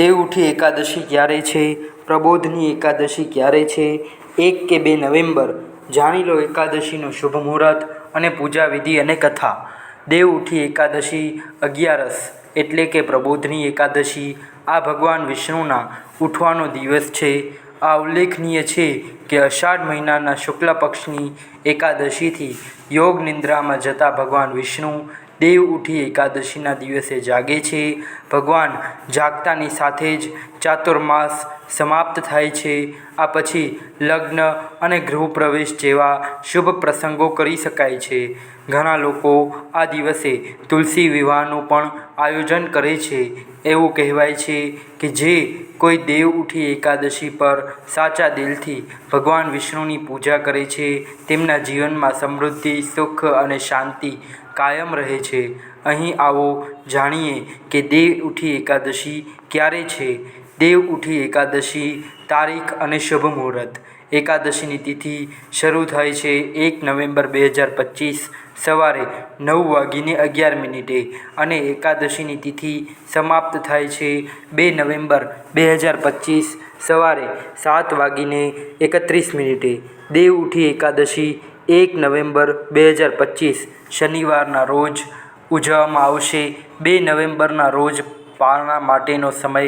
દેવઉઠી એકાદશી ક્યારે છે? પ્રબોધની એકાદશી ક્યારે છે? એક કે બે નવેમ્બર? જાણી લો એકાદશીનું શુભ મુહૂર્ત અને પૂજા વિધિ અને કથા. દેવઉઠી એકાદશી અગિયારસ એટલે કે પ્રબોધની એકાદશી. આ ભગવાન વિષ્ણુના ઉઠવાનો દિવસ છે. આ ઉલ્લેખનીય છે કે અષાઢ મહિનાના શુક્લ પક્ષની એકાદશીથી યોગ નિંદ્રામાં જતા ભગવાન વિષ્ણુ દેવ ઉઠી એકાદશીના દિવસે જાગે છે. ભગવાન જાગતાની સાથે જ ચાતુર્માસ સમાપ્ત થાય છે. આ પછી લગ્ન અને ગૃહપ્રવેશ જેવા શુભ પ્રસંગો કરી શકાય છે. ઘણા લોકો આ દિવસે તુલસી વિવાહનું પણ આયોજન કરે છે. એવું કહેવાય છે કે જે કોઈ દેવ ઉઠી એકાદશી પર સાચા દિલથી ભગવાન વિષ્ણુની પૂજા કરે છે, તેમના જીવનમાં સમૃદ્ધિ, સુખ અને શાંતિ કાયમ રહે છે. અહીં આવો જાણીએ કે દેવ ઉઠી એકાદશી ક્યારે છે? દેવ ઉઠી એકાદશી તારીખ અને શુભ મુહૂર્ત. એકાદશીની તિથિ શરૂ થાય છે એક નવેમ્બર બે હજાર પચીસ સવારે નવ વાગીને અગિયાર મિનિટે અને એકાદશીની તિથિ સમાપ્ત થાય છે બે નવેમ્બર બે હજાર પચીસ સવારે સાત વાગીને એકત્રીસ મિનિટે. દેવ ઉઠી એકાદશી એક નવેમ્બર બે હજાર પચીસ શનિવારના રોજ ઉજવવામાં આવશે. બે નવેમ્બરના રોજ પારણા માટેનો સમય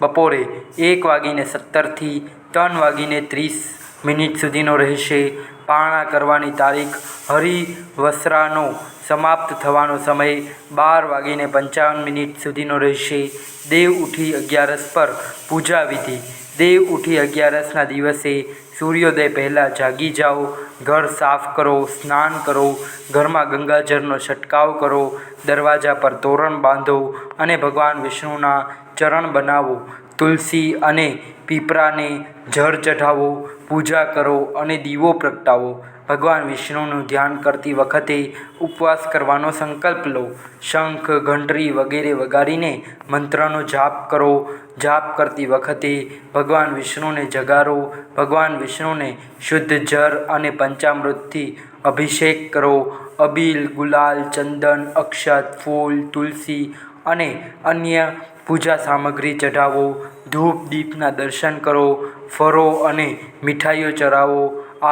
બપોરે એક વાગીને સત્તરથી ત્રણ વાગીને ત્રીસ મિનિટ સુધીનો રહેશે. પારણા કરવાની તારીખ હરિવસરાનો સમાપ્ત થવાનો સમય બાર વાગીને પંચાવન મિનિટ સુધીનો રહેશે. દેવ ઉઠી અગિયારસ પર પૂજા વિધિ. દેવ ઉઠી અગિયારસના દિવસે સૂર્યોદય પહેલાં જાગી જાઓ, ઘર સાફ કરો, સ્નાન કરો, ઘરમાં ગંગાજળનો છંટકાવ કરો, દરવાજા પર તોરણ બાંધો અને ભગવાન વિષ્ણુના ચરણ બનાવો. તુલસી અને પીપળાને જળ ચઢાવો. પૂજા કરો અને દીવો પ્રગટાવો. ભગવાન વિષ્ણુનું ધ્યાન કરતી વખતે ઉપવાસ કરવાનો સંકલ્પ લો. શંખ, ઘંટરી વગેરે વગાડીને મંત્રનો જાપ કરો. જાપ કરતી વખતે ભગવાન વિષ્ણુને જગારો. ભગવાન વિષ્ણુને શુદ્ધ જળ અને પંચામૃતથી અભિષેક કરો. અબીલ, ગુલાલ, ચંદન, અક્ષત, ફૂલ, તુલસી અને અન્ય પૂજા સામગ્રી ચઢાવો. ધૂપ દીપના દર્શન કરો. ફળો અને મીઠાઈઓ ચડાવો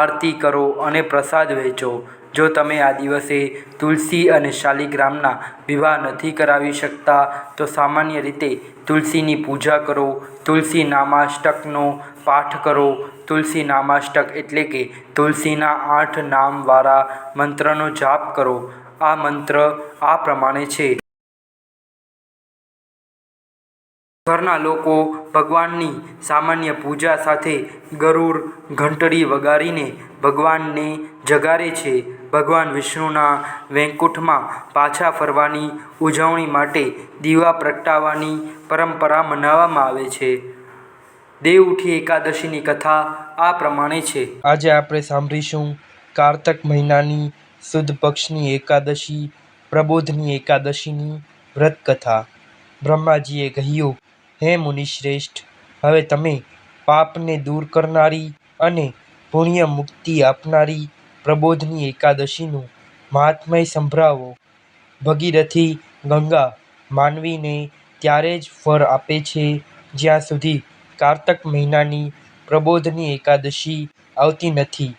આરતી કરો અને પ્રસાદ વહેંચો જો તમે આ દિવસે તુલસી અને શાલિગ્રામના વિવાહ નથી કરાવી શકતા, તો સામાન્ય રીતે તુલસીની પૂજા કરો, તુલસી નામાષ્ટકનો પાઠ કરો. તુલસી નામાષ્ટક એટલે કે તુલસીના આઠ નામવાળા મંત્રનો જાપ કરો. આ મંત્ર આ પ્રમાણે છે. ઘરના લોકો ભગવાનની સામાન્ય પૂજા સાથે ગરુડ ઘંટડી વગાડીને ભગવાનને જગાડે છે. ભગવાન વિષ્ણુના વૈકુંઠમાં પાછા ફરવાની ઉજવણી માટે દીવા પ્રગટાવવાની પરંપરા મનાવવામાં આવે છે. દેવઉઠી એકાદશીની કથા આ પ્રમાણે છે. આજે આપણે સાંભળીશું કારતક મહિનાની સુદ પક્ષની એકાદશી, પ્રબોધની એકાદશીની વ્રત કથા. બ્રહ્માજીએ કહ્યું હે મુનિશ્રેષ્ઠ, હવે તમે પાપને દૂર કરનારી અને પુણ્ય મુક્તિ આપનારી પ્રબોધની એકાદશીનું મહાત્મય સંભળાવો ભગીરથી ગંગા માનવીને ત્યારે જ ફળ આપે છે, જ્યાં સુધી કારતક મહિનાની પ્રબોધની એકાદશી આવતી નથી.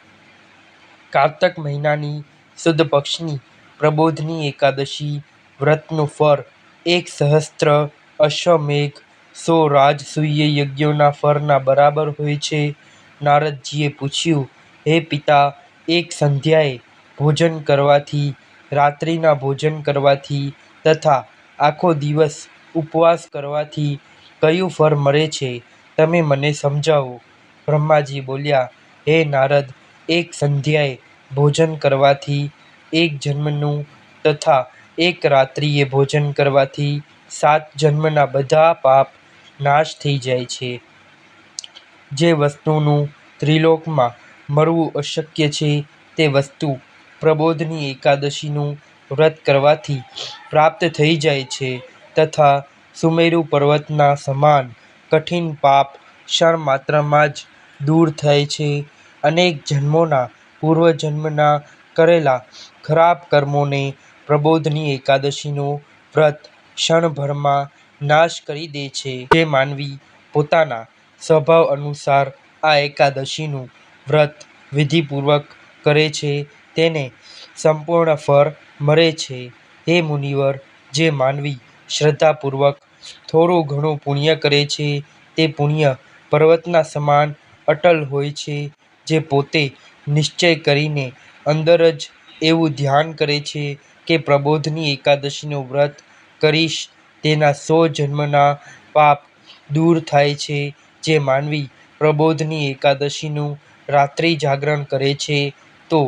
કારતક મહિનાની સુદ પક્ષની પ્રબોધની એકાદશી વ્રતનું ફળ એક સહસ્ત્ર અશ્વમેઘ સો રાજસૂય યજ્ઞોના ફરના બરાબર હોય છે. નારદજીએ પૂછ્યું, હે પિતા, એક સંધ્યાએ ભોજન કરવાથી, રાત્રિના ભોજન કરવાથી તથા આખો દિવસ ઉપવાસ કરવાથી કયું ફળ મળે છે? તમે મને સમજાવો. બ્રહ્માજી બોલ્યા, હે નારદ, એક સંધ્યાએ ભોજન કરવાથી, એક જન્મનું તથા એક રાત્રિએ ભોજન કરવાથી સાત જન્મના બધા પાપ નાશ થઈ જાય છે. જે વસ્તુનું ત્રિલોકમાં મળવું અશક્ય છે, તે વસ્તુ પ્રબોધની એકાદશીનું વ્રત કરવાથી પ્રાપ્ત થઈ જાય છે તથા સુમેરુ પર્વતના સમાન કઠિન પાપ ક્ષણ માત્રમાં જ દૂર થાય છે. અનેક જન્મોના પૂર્વજન્મના કરેલા ખરાબ કર્મોને પ્રબોધની એકાદશીનું વ્રત ક્ષણભરમાં નાશ કરી દે છે. જે માનવી પોતાના સ્વભાવ અનુસાર આ એકાદશીનું વ્રત વિધિપૂર્વક કરે છે તેને સંપૂર્ણ ફળ મળે છે. હે મુનિવર, જે માનવી શ્રદ્ધાપૂર્વક થોડું ઘણું પુણ્ય કરે છે તે પુણ્ય પર્વતના સમાન અટલ હોય છે. જે પોતે નિશ્ચય કરીને અંદર જ એવું ધ્યાન કરે છે કે પ્રબોધની એકાદશીનું વ્રત કરીશ તેના સો જન્મના પાપ દૂર થાય છે. જે માનવી પ્રબોધની એકાદશીનું રાત્રિ જાગરણ કરે છે તો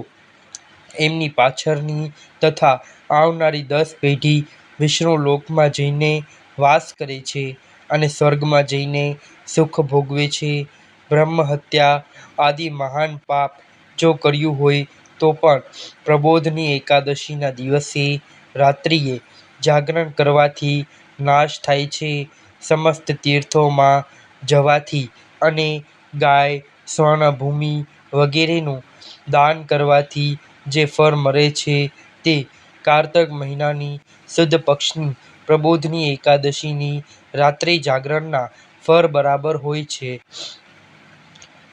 એમની પાછળની તથા આવનારી દસ પેઢી વિષ્ણુ લોકમાં જઈને વાસ કરે છે અને સ્વર્ગમાં જઈને સુખ ભોગવે છે. બ્રહ્મ હત્યા આદિ મહાન પાપ જો કર્યું હોય તો પણ પ્રબોધની એકાદશીના દિવસે રાત્રિએ જાગરણ કરવાથી નાશ થાય છે. સમસ્ત તીર્થોમાં જવાથી અને ગાય, સ્વર્ણ, ભૂમિ વગેરેનું દાન કરવાથી જે ફળ મળે છે તે કારતક મહિનાની સુદ પક્ષની પ્રબોધની એકાદશીની રાત્રિ જાગરણના ફળ બરાબર હોય છે.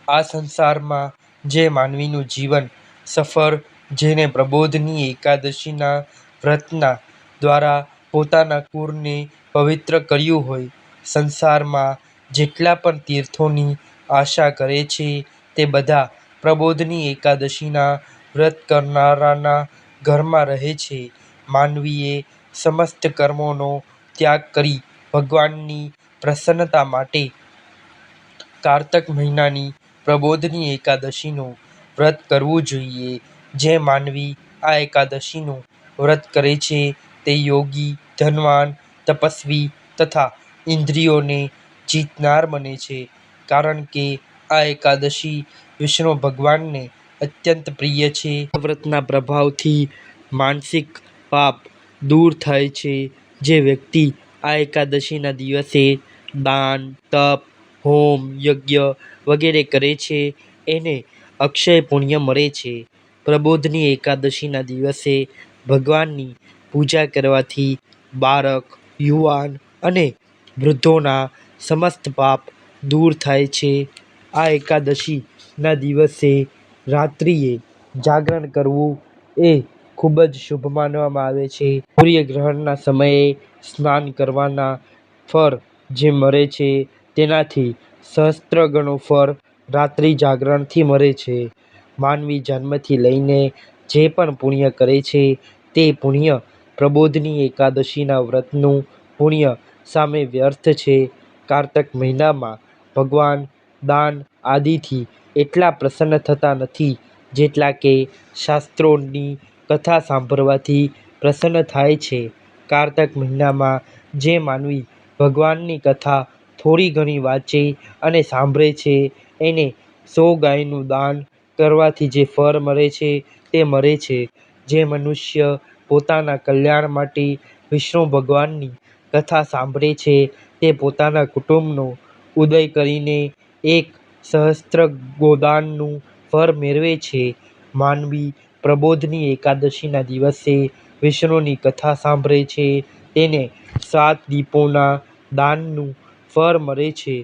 આ સંસારમાં જે માનવીનું જીવન સફળ જેને પ્રબોધની એકાદશીના વ્રતના દ્વારા પોતાના કુળને પવિત્ર કર્યું હોય, સંસારમાં જેટલા પણ તીર્થોની આશા કરે છે તે બધા પ્રબોધની એકાદશીના વ્રત કરનારાના ઘરમાં રહે છે. માનવીએ સમસ્ત કર્મોનો ત્યાગ કરી ભગવાનની પ્રસન્નતા માટે કારતક મહિનાની પ્રબોધની એકાદશીનું વ્રત કરવું જોઈએ. જે માનવી આ એકાદશીનું વ્રત કરે છે તે યોગી, ધનવાન, તપસ્વી તથા ઇન્દ્રિયોને જીતનાર બને છે. કારણ કે આ એકાદશી વિષ્ણુ ભગવાનને અત્યંત પ્રિય છે. વ્રતના પ્રભાવથી માનસિક પાપ દૂર થાય છે. જે વ્યક્તિ આ એકાદશીના દિવસે દાન, તપ, હોમ, યજ્ઞ વગેરે કરે છે એને અક્ષય પુણ્ય મળે છે. પ્રબોધની એકાદશીના દિવસે ભગવાનની પૂજા કરવાથી બાળક, યુવાન અને વૃદ્ધોના સમસ્ત પાપ દૂર થાય છે. આ એકાદશીના દિવસે રાત્રિએ જાગરણ કરવું એ ખૂબ જ શુભ માનવામાં આવે છે. સૂર્યગ્રહણના સમયે સ્નાન કરવાના ફળ જે મળે છે તેનાથી સહસ્ત્ર ફળ રાત્રિ જાગરણથી મળે છે. માનવી જન્મથી લઈને જે પણ પુણ્ય કરે છે તે પુણ્ય પ્રબોધની એકાદશીના વ્રતનું પુણ્ય સામે વ્યર્થ છે. કારતક મહિનામાં ભગવાન દાન આદિથી એટલા પ્રસન્ન થતા નથી જેટલા કે શાસ્ત્રોની કથા સાંભળવાથી પ્રસન્ન થાય છે. કારતક મહિનામાં જે માનવી ભગવાનની કથા થોડી ઘણી વાંચે અને સાંભળે છે એને સો ગાયનું દાન કરવાથી જે ફળ મળે છે તે મળે છે. જે મનુષ્ય પોતાના કલ્યાણ માટે વિષ્ણુ ભગવાનની કથા સાંભળે છે તે પોતાના કુટુંબનો ઉદય કરીને એક સહસ્ત્ર ગોદાનનું ફળ મેળવે છે. માનવી પ્રબોધની એકાદશીના દિવસે વિષ્ણુની કથા સાંભળે છે તેને સાત દીપોના દાનનું ફળ મળે છે.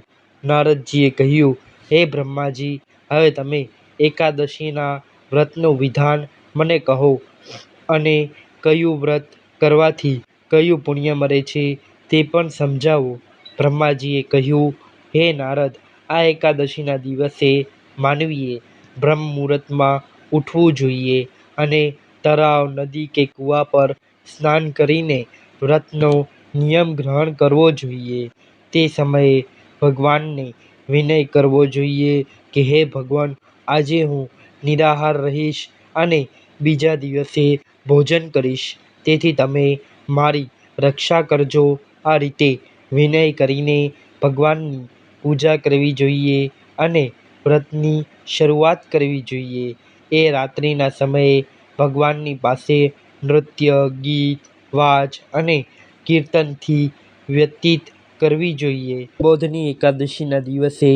નારદજીએ કહ્યું, હે બ્રહ્માજી, હવે તમે એકાદશીના વ્રતનું વિધાન મને કહો અને કયું વ્રત કરવાથી કયું પુણ્ય મળે છે તે પણ સમજાવો. બ્રહ્માજીએ કહ્યું, હે નારદ, આ એકાદશીના દિવસે માનવીએ બ્રહ્મ મુહૂર્તમાં ઉઠવું જોઈએ અને તળાવ, નદી કે કૂવા પર સ્નાન કરીને વ્રતનો નિયમ ગ્રહણ કરવો જોઈએ. તે સમયે ભગવાનને વિનય કરવો જોઈએ કે હે ભગવાન, આજે હું નિરાહાર રહીશ અને બીજા દિવસે ભોજન કરીશ તેથી તમે મારી રક્ષા કરજો. આ રીતે વિનય કરીને ભગવાનની પૂજા કરવી જોઈએ અને વ્રતની શરૂઆત કરવી જોઈએ. એ રાત્રિના સમયે ભગવાનની પાસે નૃત્ય, ગીત, વાજ અને કીર્તનથી વ્યતીત કરવી જોઈએ. બોધની એકાદશીના દિવસે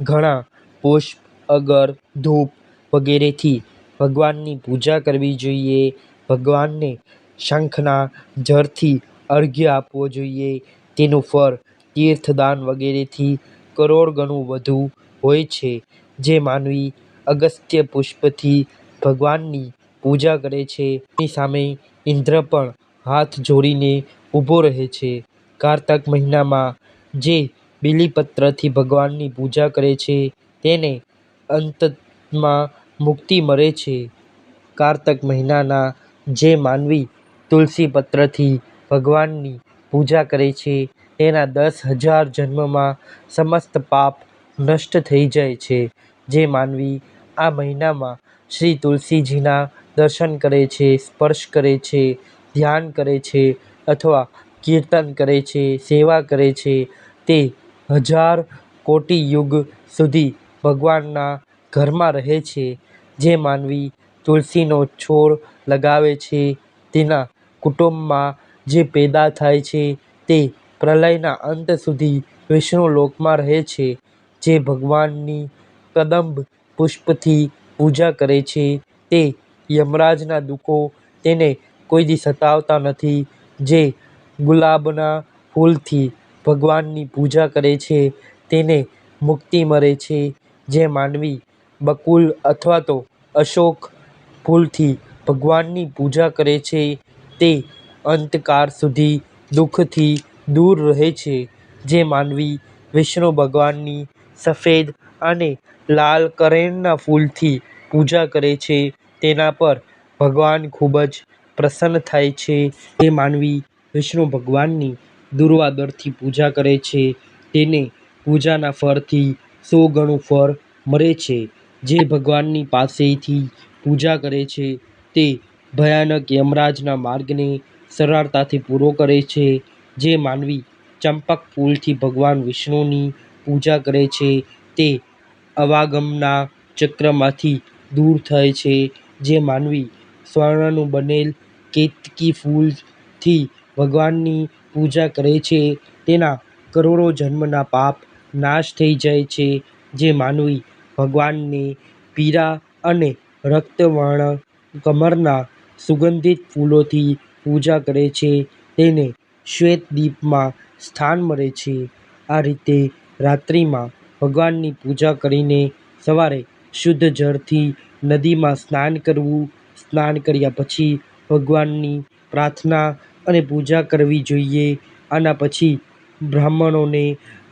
ઘણા પુષ્પ, અગર, ધૂપ વગેરેથી ભગવાનની પૂજા કરવી જોઈએ. ભગવાનને શંખના જળથી અર્ઘ્ય આપવો જોઈએ. તેનું ફળ તીર્થદાન વગેરેથી કરોડ ગણું વધુ હોય છે. જે માનવી અગસ્ત્ય પુષ્પથી ભગવાનની પૂજા કરે છે તેની સામે ઇન્દ્ર પણ હાથ જોડીને ઊભો રહે છે. કારતક મહિનામાં જે બીલીપત્રથી ભગવાનની પૂજા કરે છે, તેને અંતમાં મુક્તિ મળે છે. કારતક મહિનાના જે માનવી તુલસી પત્રથી ભગવાનની પૂજા કરે છે તેના દસ હજાર જન્મમાં સમસ્ત પાપ નષ્ટ થઈ જાય છે. જે માનવી આ મહિનામાં શ્રી તુલસીજીના દર્શન કરે છે, સ્પર્શ કરે છે, ધ્યાન કરે છે અથવા કીર્તન કરે છે, સેવા કરે છે તે હજાર કોટી યુગ સુધી ભગવાનના ઘરમાં રહે છે. જે માનવી તુલસીનો છોડ લગાવે છે, તેના કુટુંબમાં જે પેદા થાય છે, તે પ્રલયના અંત સુધી વિષ્ણુ લોકમાં રહે છે. જે ભગવાનની કદંબ પુષ્પથી પૂજા કરે છે, તે યમરાજના દુઃખો તેને કોઈ દી સતાવતા નથી. જે ગુલાબના ફૂલથી ભગવાનની પૂજા કરે છે, તેને મુક્તિ મળે છે. જે માનવી બકુલ અથવા તો અશોક ફૂલથી ભગવાનની પૂજા કરે છે તે અંતકાળ સુધી દુઃખથી દૂર રહે છે. જે માનવી વિષ્ણુ ભગવાનની સફેદ અને લાલ કરેણના ફૂલથી પૂજા કરે છે, તેના પર ભગવાન ખૂબ જ પ્રસન્ન થાય છે. તે માનવી વિષ્ણુ ભગવાનની દુર્વાદરથી પૂજા કરે છે તેને પૂજાના ફળથી સો ગણું ફળ મળે છે. જે ભગવાનની પાસેથી પૂજા કરે છે, તે ભયાનક યમરાજના માર્ગને સરળતાથી પૂરો કરે છે. જે માનવી ચંપક ફૂલથી ભગવાન વિષ્ણુની પૂજા કરે છે, તે અવાગમના ચક્રમાંથી દૂર થાય છે. જે માનવી સ્વર્ણનું બનેલ કેતકી ફૂલથી ભગવાનની પૂજા કરે છે, તેના કરોડો જન્મના પાપ નાશ થઈ જાય છે. જે માનવી ભગવાનને પીળા અને રક્તવર્ણ કમળના સુગંધિત ફૂલોથી પૂજા કરે છે તેને શ્વેત દીપમાં સ્થાન મળે છે. આ રીતે રાત્રિમાં ભગવાનની પૂજા કરીને સવારે શુદ્ધ જળથી નદીમાં સ્નાન કરવું. સ્નાન કર્યા પછી ભગવાનની પ્રાર્થના અને પૂજા કરવી જોઈએ. આના પછી બ્રાહ્મણોને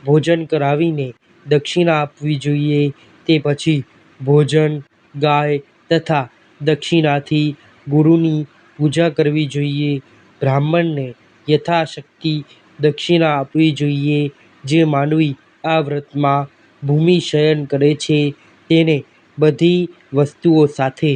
ભોજન કરાવીને દક્ષિણા આપવી જોઈએ. તે પછી ભોજન, ગાય તથા દક્ષિણાથી ગુરુની પૂજા કરવી જોઈએ. બ્રાહ્મણને યથાશક્તિ દક્ષિણા આપવી જોઈએ. જે માનવી આ વ્રતમાં ભૂમિ શયન કરે છે તેને બધી વસ્તુઓ સાથે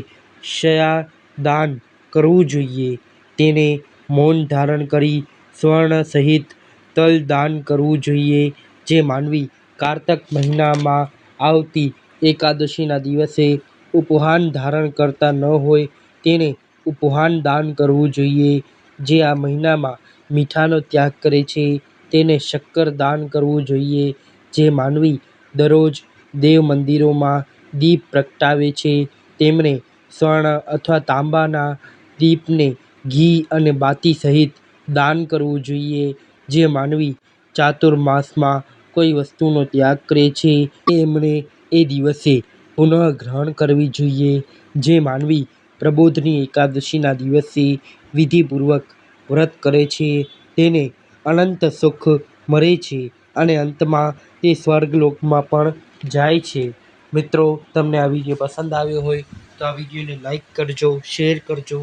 દાન કરવું જોઈએ. તેને મૌન ધારણ કરી સ્વર્ણ સહિત તલ દાન કરવું જોઈએ. જે માનવી કારતક મહિનામાં આવતી એકાદશીના દિવસે ઉપવાસ ધારણ કરતા ન હોય તેણે ઉપવાસ દાન કરવું જોઈએ. જે આ મહિનામાં મીઠાનો ત્યાગ કરે છે તેને શક્કર દાન કરવું જોઈએ. જે માનવી દરરોજ દેવ મંદિરોમાં દીપ પ્રગટાવે છે તેમણે સ્વર્ણ અથવા તાંબાના દીપને ઘી અને બાતી સહિત દાન કરવું જોઈએ. જે માનવી ચાતુર્માસમાં કોઈ વસ્તુનો ત્યાગ કરે છે, તેમણે એ દિવસે પુનઃ ગ્રહણ કરવી જોઈએ. જે માનવી પ્રબોધની એકાદશીના દિવસે વિધિપૂર્વક વ્રત કરે છે તેને અનંત સુખ મળે છે અને અંતમાં તે સ્વર્ગલોકમાં પણ જાય છે. મિત્રો તમને આ વીડિયો પસંદ આવ્યો હોય તો આ વિડીયોને લાઈક કરજો, શેર કરજો